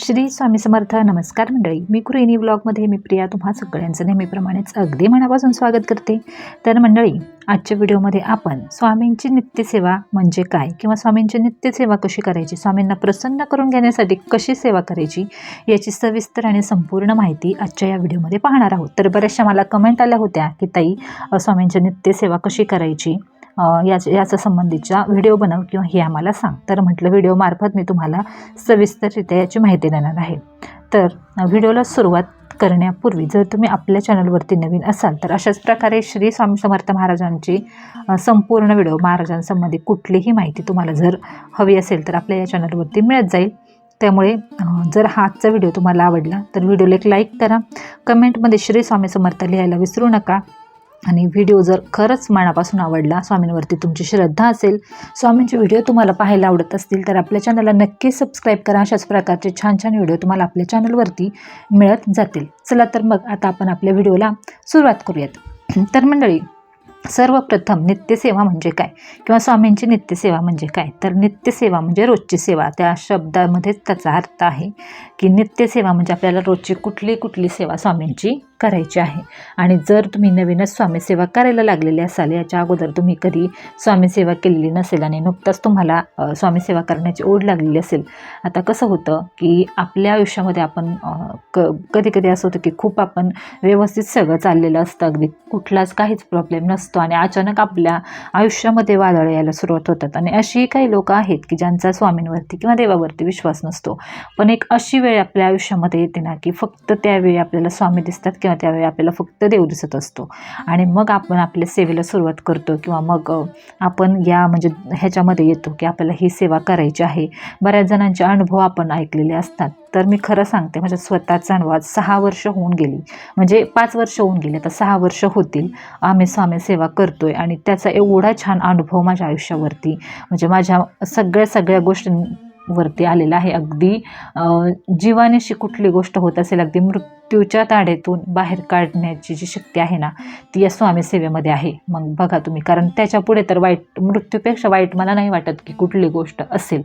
श्री स्वामी समर्थ नमस्कार मंडळी. मी कुरेनी ब्लॉगमध्ये मी प्रिया. तुम्हा सगळ्यांचं नेहमीप्रमाणेच अगदी मनापासून स्वागत करते. तर मंडळी आजच्या व्हिडिओमध्ये आपण स्वामींची नित्यसेवा म्हणजे काय किंवा स्वामींची नित्यसेवा कशी करायची स्वामींना प्रसन्न करून घेण्यासाठी कशी सेवा करायची याची सविस्तर आणि संपूर्ण माहिती आजच्या या व्हिडिओमध्ये पाहणार आहोत. तर बऱ्याचशा मला कमेंट आल्या होत्या की ताई स्वामींची नित्यसेवा कशी करायची? याच्या याच्या संबंधीच्या व्हिडिओ बनव किंवा हे आम्हाला सांग. तर म्हटलं व्हिडिओमार्फत मी तुम्हाला सविस्तररित्या याची माहिती देणार आहे. तर व्हिडिओला सुरुवात करण्यापूर्वी जर तुम्ही आपल्या चॅनलवरती नवीन असाल तर अशाच प्रकारे श्री स्वामी समर्थ महाराजांची संपूर्ण व्हिडिओ महाराजांसंबंधी कुठलीही माहिती तुम्हाला जर हवी असेल तर आपल्या या चॅनलवरती मिळत जाईल. त्यामुळे जर हा आजचा व्हिडिओ तुम्हाला आवडला तर व्हिडिओला एक लाईक करा. कमेंटमध्ये श्री स्वामी समर्थ लिहायला विसरू नका. आणि व्हिडिओ जर खरंच मनापासून आवडला स्वामींवरती तुमची श्रद्धा असेल स्वामींचे व्हिडिओ तुम्हाला पाहायला आवडत असतील तर आपल्या चॅनलला नक्की सबस्क्राईब करा. अशाच प्रकारचे छान छान व्हिडिओ तुम्हाला आपल्या चॅनलवरती मिळत जातील. चला तर मग आता आपण आपल्या व्हिडिओला सुरुवात करूयात. तर मंडळी सर्वप्रथम नित्यसेवा म्हणजे काय? किंवा स्वामींची नित्यसेवा म्हणजे काय? तर नित्यसेवा म्हणजे रोजची सेवा. त्या शब्दामध्येच त्याचा अर्थ आहे की नित्यसेवा म्हणजे आपल्याला रोजची कुठली कुठली सेवा स्वामींची करायची आहे. आणि जर तुम्ही नवीनच स्वामी सेवा करायला लागलेले असाल याच्या अगोदर तुम्ही कधी स्वामीसेवा केलेली नसेल आणि नुकताच तुम्हाला स्वामीसेवा करण्याची ओढ लागलेली असेल आता कसं होतं की आपल्या आयुष्यामध्ये आपण क कधी कधी असं होतं की खूप आपण व्यवस्थित सगळं चाललेलं असतं. अगदी कुठलाच काहीच प्रॉब्लेम नसतो आणि अचानक आपल्या आयुष्यामध्ये वादळ यायला सुरुवात होतात. आणि अशी काही लोकं आहेत की ज्यांचा स्वामींवरती किंवा देवावरती विश्वास नसतो. पण एक अशी वेळ आपल्या आयुष्यामध्ये येते ना की फक्त त्यावेळी आपल्याला स्वामी दिसतात किंवा त्यावेळी आपल्याला फक्त देव दिसत असतो. आणि मग आपण आपल्या सेवेला सुरुवात करतो किंवा मग आपण या म्हणजे ह्याच्यामध्ये येतो की आपल्याला ही सेवा करायची आहे. बऱ्याच जणांचे अनुभव आपण ऐकलेले असतात. तर मी खरं सांगते म्हणजे स्वतःचा अनुभव आज सहा वर्ष होऊन गेली. म्हणजे पाच वर्ष होऊन गेले. तर सहा वर्ष होतील. आम्ही स्वामी सेवा करतोय आणि त्याचा एवढा छान अनुभव माझ्या आयुष्यावरती म्हणजे माझ्या सगळ्या सगळ्या वरती आलेला आहे. अगदी जीवानेशी कुठली गोष्ट होत असेल अगदी मृत्यूच्या ताडेतून बाहेर काढण्याची जी शक्ती आहे ना ती या स्वामी सेवेमध्ये आहे. मग बघा तुम्ही कारण त्याच्या पुढे तर वाईट मृत्यूपेक्षा वाईट मला नाही वाटत की कुठली गोष्ट असेल.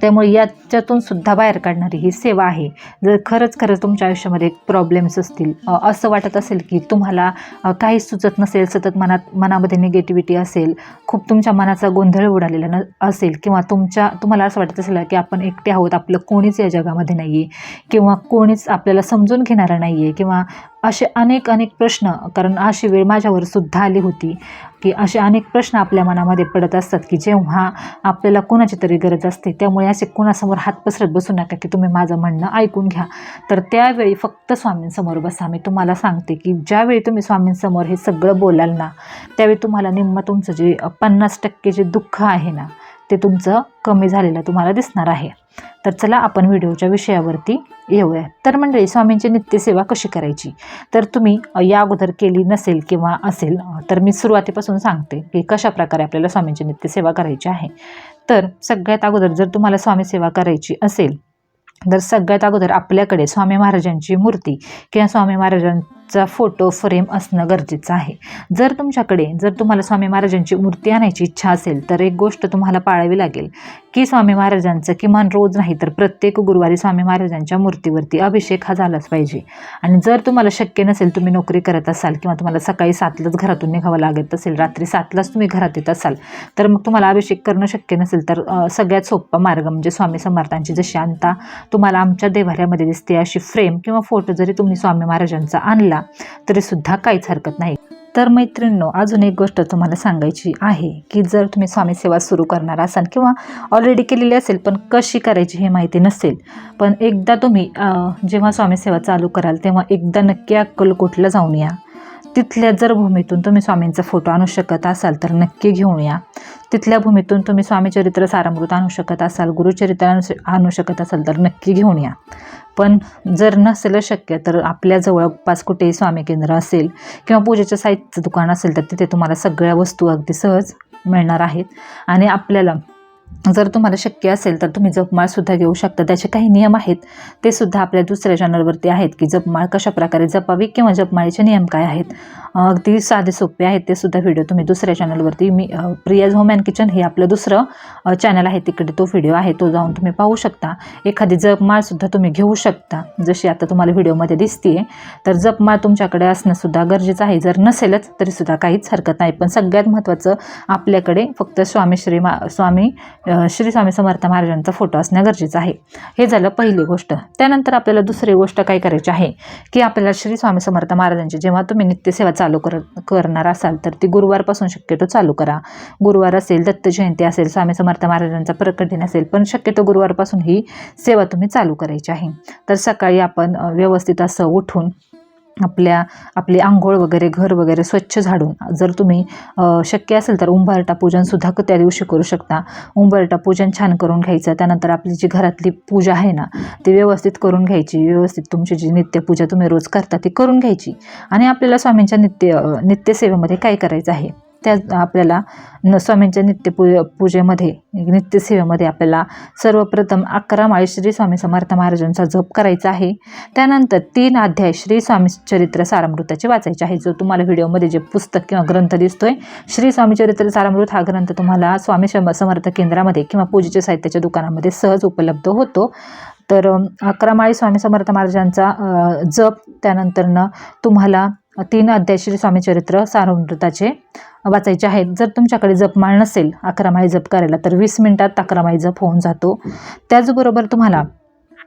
त्यामुळे याच्यातून सुद्धा बाहेर काढणारी ही सेवा आहे. जर खरंच खरंच तुमच्या आयुष्यामध्ये प्रॉब्लेम्स असतील असं वाटत असेल की तुम्हाला काही काहीच सुचत नसेल सतत मनात मनामध्ये निगेटिव्हिटी असेल खूप तुमच्या मनाचा गोंधळ उडालेला न असेल किंवा तुमच्या तुम्हाला असं वाटत असेल की आपण एकटे आहोत आपलं कोणीच या जगामध्ये नाही आहे किंवा कोणीच आपल्याला समजून घेणारा नाही आहे किंवा असे अनेक अनेक प्रश्न कारण अशी वेळ माझ्यावर सुद्धा आली होती. की असे अनेक प्रश्न आपल्या मनामध्ये पडत असतात की जेव्हा आपल्याला कोणाची तरी गरज असते त्यामुळे असे कोणासमोर हात पसरत बसू नका की तुम्ही माझं म्हणणं ऐकून घ्या. तर त्यावेळी फक्त स्वामींसमोर बसा. मी तुम्हाला सांगते की ज्यावेळी तुम्ही स्वामींसमोर हे सगळं बोलाल ना त्यावेळी तुम्हाला निम्म तुमचं जे पन्नास टक्के जे दुःख आहे ना ते तुमचं कमी झालेलं तुम्हाला दिसणार आहे. तर चला आपण व्हिडिओच्या विषयावरती येऊया. तर मंडळी स्वामींची नित्यसेवा कशी करायची? तर तुम्ही या अगोदर केली नसेल किंवा असेल तर मी सुरुवातीपासून सांगते की कशाप्रकारे आपल्याला स्वामींची नित्यसेवा करायची आहे. तर सगळ्यात अगोदर जर तुम्हाला स्वामी सेवा करायची असेल तर सगळ्यात अगोदर आपल्याकडे स्वामी महाराजांची मूर्ती किंवा स्वामी महाराजां महाराजांचा फोटो फ्रेम असणं गरजेचं आहे. जर तुमच्याकडे जर तुम्हाला स्वामी महाराजांची मूर्ती आणायची इच्छा असेल तर एक गोष्ट तुम्हाला पाळावी लागेल की स्वामी महाराजांचं किमान रोज नाही तर प्रत्येक गुरुवारी स्वामी महाराजांच्या मूर्तीवरती अभिषेक हा झालाच पाहिजे. आणि जर तुम्हाला शक्य नसेल तुम्ही नोकरी करत असाल किंवा तुम्हाला सकाळी सातलाच घरातून निघावं लागत असेल रात्री सातलाच तुम्ही घरात येत असाल तर मग तुम्हाला अभिषेक करणं शक्य नसेल तर सगळ्यात सोपा मार्ग म्हणजे स्वामी समर्थांची जशी आणता तुम्हाला आमच्या देवाऱ्यामध्ये दिसते अशी फ्रेम किंवा फोटो जरी तुम्ही स्वामी महाराजांचा आणला तरी सुद्धा काहीच हरकत नाही. तर मैत्रिणींनो अजून एक गोष्ट तुम्हाला सांगायची आहे की जर तुम्ही स्वामी सेवा सुरू करणार असाल किंवा ऑलरेडी केलेली असेल पण कशी करायची हे माहिती नसेल पण एकदा तुम्ही जेव्हा स्वामी सेवा चालू कराल तेव्हा एकदा नक्की अक्कलकोटला जाऊन या. तिथल्या जर भूमीतून तुम्ही स्वामींचा फोटो आणू शकत असाल तर नक्की घेऊन या तिथल्या भूमीतून तुम्ही स्वामीचरित्र सारामृत आणू शकत असाल गुरुचरित्र आणू आणू शकत असाल तर नक्की घेऊन या पण जर नसेल शक्य तर आपल्या जवळपास कुठेही स्वामी केंद्र असेल किंवा पूजेच्या साहित्याचं दुकान असेल तर तिथे तुम्हाला सगळ्या वस्तू अगदी सहज मिळणार आहेत. आणि आपल्याला जर तुम्हाला शक्य असेल तर तुम्ही जपमाळसुद्धा घेऊ शकता. त्याचे काही नियम आहेत. ते सुद्धा आपल्या दुसऱ्या चॅनलवरती आहेत की जपमाळ कशाप्रकारे जपावी किंवा जपमाळीचे नियम काय आहेत. अगदी साधे सोपे आहेत ते सुद्धा व्हिडिओ तुम्ही दुसऱ्या चॅनलवरती मी प्रियाज होम अँड किचन हे आपलं दुसरं चॅनल आहे. तिकडे तो व्हिडिओ आहे. तो जाऊन तुम्ही पाहू शकता. एखादी जपमाळसुद्धा तुम्ही घेऊ शकता. जशी आता तुम्हाला व्हिडिओमध्ये दिसते तर जपमाळ तुमच्याकडे असणंसुद्धा गरजेचं आहे. जर नसेलच तरीसुद्धा काहीच हरकत नाही. पण सगळ्यात महत्त्वाचं आपल्याकडे फक्त स्वामी श्री मा स्वामी श्री स्वामी समर्थ महाराजांचा फोटो असणं गरजेचं आहे. हे झालं पहिली गोष्ट. त्यानंतर आपल्याला दुसरी गोष्ट काय करायची आहे? की आपल्याला श्री स्वामी समर्थ महाराजांची जेव्हा तुम्ही नित्यसेवा चालू कर करणार असाल तर ती गुरुवारपासून शक्यतो चालू करा. गुरुवार असेल दत्त जयंती असेल स्वामी समर्थ महाराजांचा प्रकट दिन असेल पण शक्यतो गुरुवारपासून ही सेवा तुम्ही चालू करायची आहे. तर सकाळी आपण व्यवस्थित असं उठून आपल्या आपली आंघोळ वगैरे घर वगैरे स्वच्छ झाडून. जर तुम्ही शक्य असेल तर उंबरटा पूजनसुद्धा क- त्या दिवशी करू शकता. उंबरटा पूजन छान करून घ्यायचं. त्यानंतर आपली जी घरातली पूजा आहे ना ती व्यवस्थित करून घ्यायची. व्यवस्थित तुमची जी नित्यपूजा तुम्ही रोज करता ती करून घ्यायची. आणि आपल्याला स्वामींच्या नित्य नित्यसेवेमध्ये काय करायचं आहे? त्या आपल्याला न स्वामींच्या नित्य पू पूजेमध्ये नित्यसेवेमध्ये आपल्याला सर्वप्रथम अकरा माळी श्री स्वामी समर्थ महाराजांचा जप करायचा आहे. त्यानंतर तीन अध्याय श्री स्वामी चरित्र सारामृताचे वाचायचे आहे. जो तुम्हाला व्हिडिओमध्ये जे पुस्तक किंवा ग्रंथ दिसतोय श्री स्वामी चरित्र सारामृत हा ग्रंथ तुम्हाला स्वामी समर्थ केंद्रामध्ये किंवा पूजेच्या साहित्याच्या दुकानामध्ये सहज उपलब्ध होतो. तर अकरा माळी स्वामी समर्थ महाराजांचा जप त्यानंतरनं तुम्हाला तीन अध्याय श्री स्वामी चरित्र सारमृताचे वाचायचे आहेत. जर तुमच्याकडे जपमाळ नसेल अकरा माळी जप करायला तर वीस मिनिटात अकरा माळी जप होऊन जातो. त्याचबरोबर तुम्हाला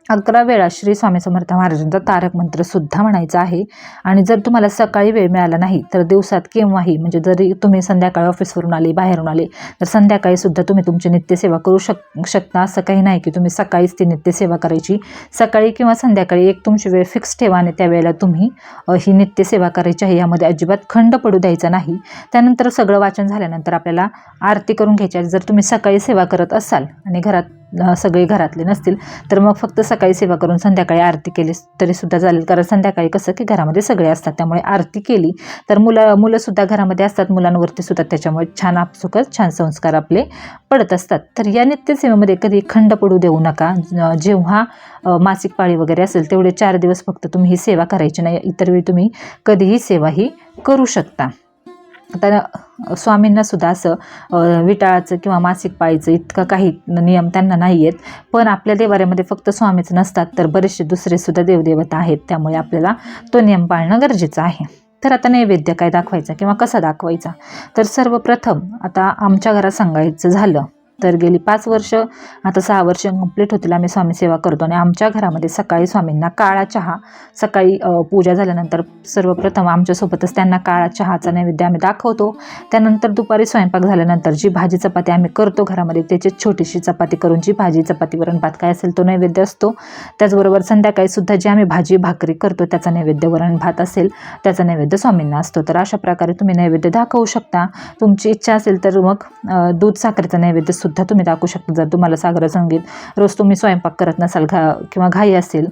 अकरा वेळा श्री स्वामी समर्थ महाराजांचा तारक मंत्र सुद्धा म्हणायचा आहे. आणि जर तुम्हाला सकाळी वेळ मिळाला नाही तर दिवसात केव्हाही म्हणजे जरी तुम्ही संध्याकाळी ऑफिसवरून आले बाहेरून आले तर संध्याकाळी सुद्धा तुम्ही तुमची नित्यसेवा करू शक शकता. असं काही नाही की तुम्ही सकाळीच ती नित्यसेवा करायची. सकाळी किंवा संध्याकाळी एक तुमची वेळ फिक्स ठेवा आणि त्यावेळेला तुम्ही ही नित्यसेवा करायची आहे. यामध्ये अजिबात खंड पडू द्यायचा नाही. त्यानंतर सगळं वाचन झाल्यानंतर आपल्याला आरती करून घ्यायची आहे. जर तुम्ही सकाळी सेवा करत असाल आणि घरात सगळे घरातले नसतील तर मग फक्त सकाळी सेवा करून संध्याकाळी आरती केली तरी सुद्धा चालेल. कारण संध्याकाळी कसं की घरामध्ये सगळे असतात त्यामुळे आरती केली तर मुलं मुलंसुद्धा घरामध्ये असतात मुलांवरती सुद्धा. त्याच्यामुळे छान आपसुकच छान संस्कार आपले पडत असतात. तर या नित्यसेवेमध्ये कधी खंड पडू देऊ नका. जेव्हा मासिक पाळी वगैरे असेल तेवढे चार दिवस फक्त तुम्ही ही सेवा करायची नाही इतर वेळी तुम्ही कधीही सेवा ही करू शकता. तर स्वामींनासुद्धा स्वामींना सुद्धा असं विटाळाचं किंवा मासिक पाळीचं इतकं काही नियम त्यांना नाही आहेत पण आपल्या देवाऱ्यामध्ये फक्त स्वामीच नसतात तर बरेचसे दुसरे सुद्धा देवदेवता आहेत. त्यामुळे आपल्याला तो नियम पाळणं गरजेचं आहे. तर आता नैवेद्य काय दाखवायचा किंवा कसा दाखवायचा? तर सर्वप्रथम आता आमच्या घरात सांगायचं झालं तर गेली पाच वर्ष आता सहा वर्ष कंप्लीट होतील आम्ही स्वामी सेवा करतो. आणि आमच्या घरामध्ये सकाळी स्वामींना काळा चहा सकाळी पूजा झाल्यानंतर सर्वप्रथम आमच्यासोबतच त्यांना काळा चहाचा नैवेद्य आम्ही दाखवतो. त्यानंतर दुपारी स्वयंपाक झाल्यानंतर जी भाजी चपाती आम्ही करतो घरामध्ये त्याची छोटीशी चपाती करून जी भाजी चपाती वरण भात काय असेल तो नैवेद्य असतो. त्याचबरोबर संध्याकाळी सुद्धा जी आम्ही भाजी भाकरी करतो त्याचा नैवेद्य वरण भात असेल त्याचा नैवेद्य स्वामींना असतो. तर अशा प्रकारे तुम्ही नैवेद्य दाखवू शकता. तुमची इच्छा असेल तर मग दूध साखरेचा नैवेद्य सुद्धा सुद्धा तुम्ही दाखवू शकता. जर तुम्हाला सागर संगीत रोज तुम्ही स्वयंपाक करत नसाल घा किंवा घाई असेल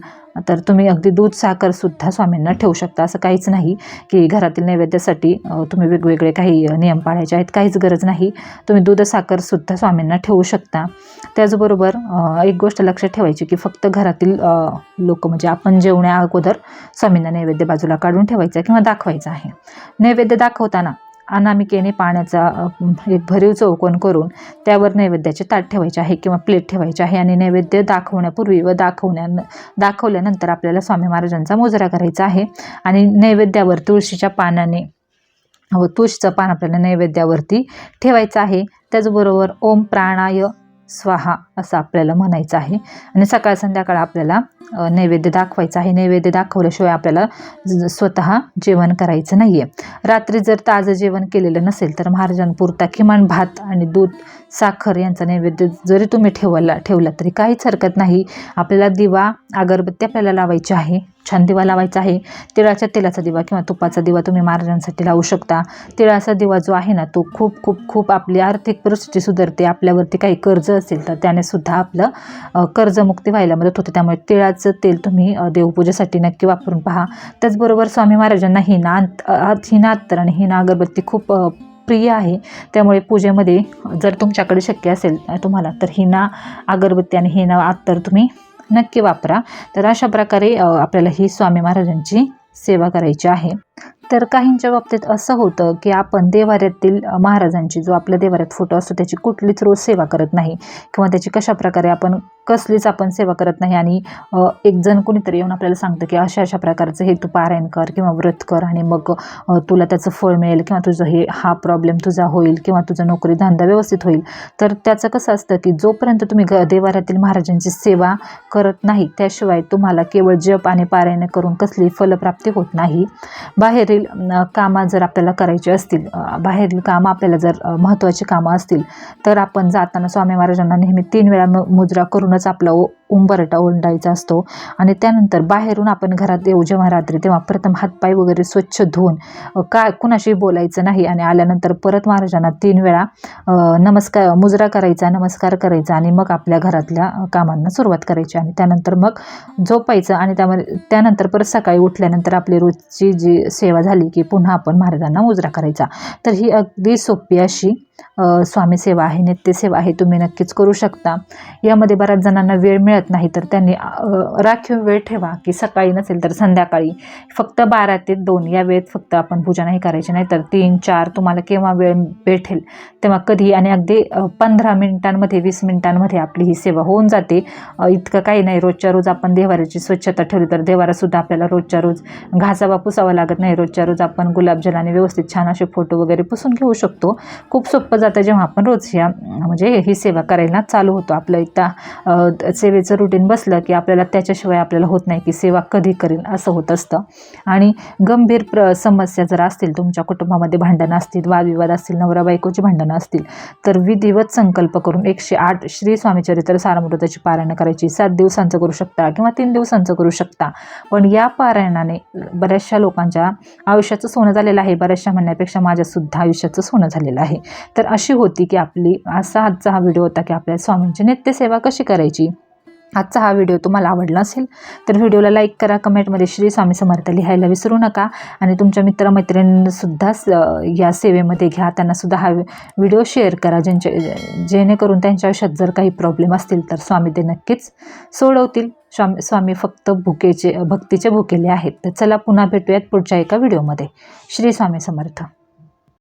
तर तुम्ही अगदी दूध साखरसुद्धा स्वामींना ठेवू शकता. असं काहीच नाही की घरातील नैवेद्यासाठी तुम्ही वेगवेगळे काही नियम पाळायचे आहेत. काहीच गरज नाही. तुम्ही दूध साखरसुद्धा स्वामींना ठेवू शकता. त्याचबरोबर एक गोष्ट लक्षात ठेवायची की फक्त घरातील लोक म्हणजे आपण जेवण्या अगोदर स्वामींना नैवेद्य बाजूला काढून ठेवायचा किंवा दाखवायचा आहे. नैवेद्य दाखवताना अनामिकेने पाण्याचा एक भरीव चौकोन करून त्यावर नैवेद्याचे ताट ठेवायचे आहे किंवा प्लेट ठेवायची आहे आणि नैवेद्य दाखवण्यापूर्वी व दाखवण्या दाखवल्यानंतर आपल्याला स्वामी महाराजांचा मोजरा करायचा आहे. आणि नैवेद्यावर तुळशीच्या पानाने व तुळशीचं पान आपल्याला नैवेद्यावरती ठेवायचं आहे. त्याचबरोबर ओम प्राणाय स्वाहा असं आपल्याला म्हणायचं आहे. आणि सकाळ संध्याकाळ आपल्याला नैवेद्य दाखवायचा आहे. नैवेद्य दाखवल्याशिवाय आपल्याला ज- स्वतः जेवण करायचं नाही आहे रात्री जर ताजं जेवण केलेलं नसेल तर महाराजांपुरता किमान भात आणि दूध साखर यांचा नैवेद्य जरी तुम्ही ठेवला ठेवला तरी काहीच हरकत नाही. आपल्याला दिवा अगरबत्ती आपल्याला लावायची आहे. छान दिवा लावायचा आहे. तिळाच्या तेलाचा दिवा किंवा तुपाचा दिवा तुम्ही महाराजांसाठी लावू शकता. तिळाचा दिवा जो आहे ना तो खूप खूप खूप आपली आर्थिक परिस्थिती सुधारते. आपल्यावरती काही कर्ज असेल तर त्याने सुद्धा आपलं कर्जमुक्ती व्हायला मदत होते. त्यामुळे तिळाचं तेल तुम्ही देवपूजेसाठी नक्की वापरून पहा. त्याचबरोबर स्वामी महाराजांना ही नात अ, ही तर आणि हिना अगरबत्ती खूप प्रिय आहे. त्यामुळे पूजेमध्ये जर तुमच्याकडे शक्य असेल तुम्हाला तर हिना अगरबत्ती आणि हिना अत्तर तुम्ही नक्की वापरा. तर अशा प्रकारे आपल्याला ही स्वामी महाराजांची सेवा करायची आहे. तर काहींच्या बाबतीत असं होतं की आपण देवाऱ्यातील महाराजांची जो आपल्या देवाऱ्यात फोटो असतो त्याची कुठलीच रोज सेवा करत नाही. किंवा त्याची कशा प्रकारे आपण कसलीच आपण सेवा करत नाही आणि एक जण कोणीतरी येऊन आपल्याला सांगतं की अशा अशा प्रकारचं हे तू पारायण कर किंवा व्रत कर आणि मग तुला त्याचं फळ मिळेल किंवा तुझं हे हा प्रॉब्लेम तुझा होईल किंवा तुझा नोकरी धंदा व्यवस्थित होईल. तर त्याचं कसं असतं की जोपर्यंत तुम्ही ग देवाऱ्यातील महाराजांची सेवा करत नाही त्याशिवाय तुम्हाला केवळ जप आणि पारायण करून कसली फलप्राप्ती होत नाही. बाहेरील कामं जर आपल्याला करायची असतील बाहेरील कामं आपल्याला जर महत्त्वाची कामं असतील तर आपण जाताना स्वामी महाराजांना नेहमी तीन वेळा म मुजरा घरातूनच आपला उंबरटा ओंडायचा असतो. आणि त्यानंतर बाहेरून आपण घरात येऊ जेव्हा रात्री तेव्हा प्रथम हातपाय वगैरे स्वच्छ धुवून का काय कुणाशी बोलायचं नाही आणि आल्यानंतर परत महाराजांना तीन वेळा नमस्कार मुजरा करायचा नमस्कार करायचा आणि मग आपल्या घरातल्या कामांना सुरुवात करायची आणि त्यानंतर मग झोपायचं आणि त्यामध्ये त्यानंतर परत सकाळी उठल्यानंतर आपली रोजची जी सेवा झाली की पुन्हा आपण महाराजांना मुजरा करायचा. तर ही अगदी सोपी अशी स्वामी सेवा आहे नित्यसेवा आहे तुम्ही नक्कीच करू शकता. यामध्ये बऱ्याच जणांना वेळ मिळत नाही तर त्यांनी राखीव वेळ ठेवा की सकाळी नसेल तर संध्याकाळी. फक्त बारा ते दोन या वेळेत फक्त आपण पूजा नाही करायची नाही तर तीन चार तुम्हाला केव्हा वेळ भेटेल तेव्हा कधी आणि अगदी पंधरा मिनिटांमध्ये वीस मिनिटांमध्ये आपली ही सेवा होऊन जाते. इतकं काही नाही रोजच्या रोज आपण देवाऱ्याची स्वच्छता ठेवली तर देवारासुद्धा आपल्याला रोजच्या रोज घासावा पुसावा लागत नाही. रोजच्या रोज आपण गुलाबजलाने व्यवस्थित छान असे फोटो वगैरे पुसून घेऊ शकतो. खूप सोपं जातं जेव्हा आपण रोज ह्या म्हणजे ही सेवा करायला चालू होतो. आपलं एकदा सेवेचं रुटीन बसलं की आपल्याला त्याच्याशिवाय आपल्याला होत नाही की सेवा कधी करेल असं होत असतं. आणि गंभीर प्र समस्या जर असतील तुमच्या कुटुंबामध्ये भांडणं असतील वादविवाद असतील नवरा बायकोची भांडणं असतील तर विधिवत संकल्प करून एकशे आठ श्री स्वामीचरित्र सारामृताची पारायण करायची. सात दिवसांचं करू शकता किंवा तीन दिवसांचं करू शकता. पण या पारायणाने बऱ्याचशा लोकांच्या आयुष्याचं सोनं झालेलं आहे. बऱ्याचशा म्हणण्यापेक्षा माझ्यासुद्धा आयुष्याचं सोनं झालेलं आहे. तर तर अशी होती की आपली असा आजचा हा व्हिडिओ होता की आपल्या स्वामींची नित्यसेवा कशी करायची. आजचा हा व्हिडिओ तुम्हाला आवडला असेल तर व्हिडिओला लाईक करा कमेंटमध्ये श्री स्वामी समर्थ लिहायला विसरू नका. आणि तुमच्या मित्रमैत्रिणींसुद्धा स- या सेवेमध्ये घ्या. त्यांनासुद्धा हा व्हिडिओ शेअर करा. ज्यांच्या जेणेकरून त्यांच्या आयुष्यात जर काही प्रॉब्लेम असतील तर स्वामी ते नक्कीच सोडवतील. स्वामी स्वामी फक्त भुकेचे भक्तीचे भुकेले आहेत. तर चला पुन्हा भेटूयात पुढच्या एका व्हिडिओमध्ये श्री स्वामी समर्थ.